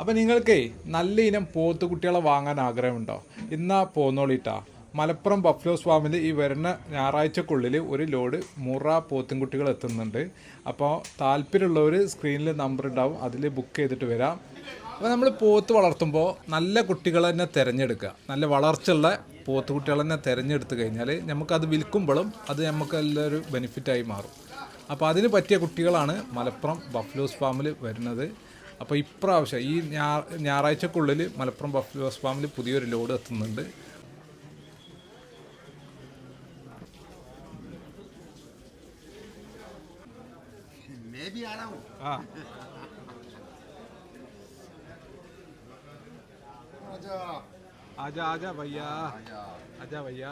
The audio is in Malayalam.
അപ്പം നിങ്ങൾക്കേ നല്ല ഇനം പോത്തുകുട്ടികളെ വാങ്ങാൻ ആഗ്രഹമുണ്ടോ? ഇന്നാ പോന്നോളിട്ടാ. മലപ്പുറം ബഫ്ലോസ് ഫാമിൽ ഈ വരുന്ന ഞായറാഴ്ചക്കുള്ളിൽ ഒരു ലോഡ് മുറ പോത്തുംകുട്ടികൾ എത്തുന്നുണ്ട്. അപ്പോൾ താല്പര്യമുള്ളവർ സ്ക്രീനിൽ നമ്പർ ഉണ്ടാവും അതിൽ ബുക്ക് ചെയ്തിട്ട് വരാം. അപ്പോൾ നമ്മൾ പോത്ത് വളർത്തുമ്പോൾ നല്ല കുട്ടികൾ തന്നെ തിരഞ്ഞെടുക്കുക. നല്ല വളർച്ചയുള്ള പോത്ത് കുട്ടികളെ തന്നെ തിരഞ്ഞെടുത്ത് കഴിഞ്ഞാൽ നമുക്കത് വിൽക്കുമ്പോഴും അത് നമുക്ക് നല്ലൊരു ബെനിഫിറ്റായി മാറും. അപ്പോൾ അതിന് പറ്റിയ കുട്ടികളാണ് മലപ്പുറം ബഫ്ലോസ് ഫാമിൽ വരുന്നത്. അപ്പോൾ ഇപ്രാവശ്യം ഈ ഞാ ഞായറാഴ്ചക്കുള്ളിൽ മലപ്പുറം ബഫ്ലോസ് ഫാമിൽ പുതിയൊരു ലോഡ് എത്തുന്നുണ്ട് मैं भी आ रहा हूँ ആ आजा ആജാ ആജാ ഭയ്യാ आजा ആജാ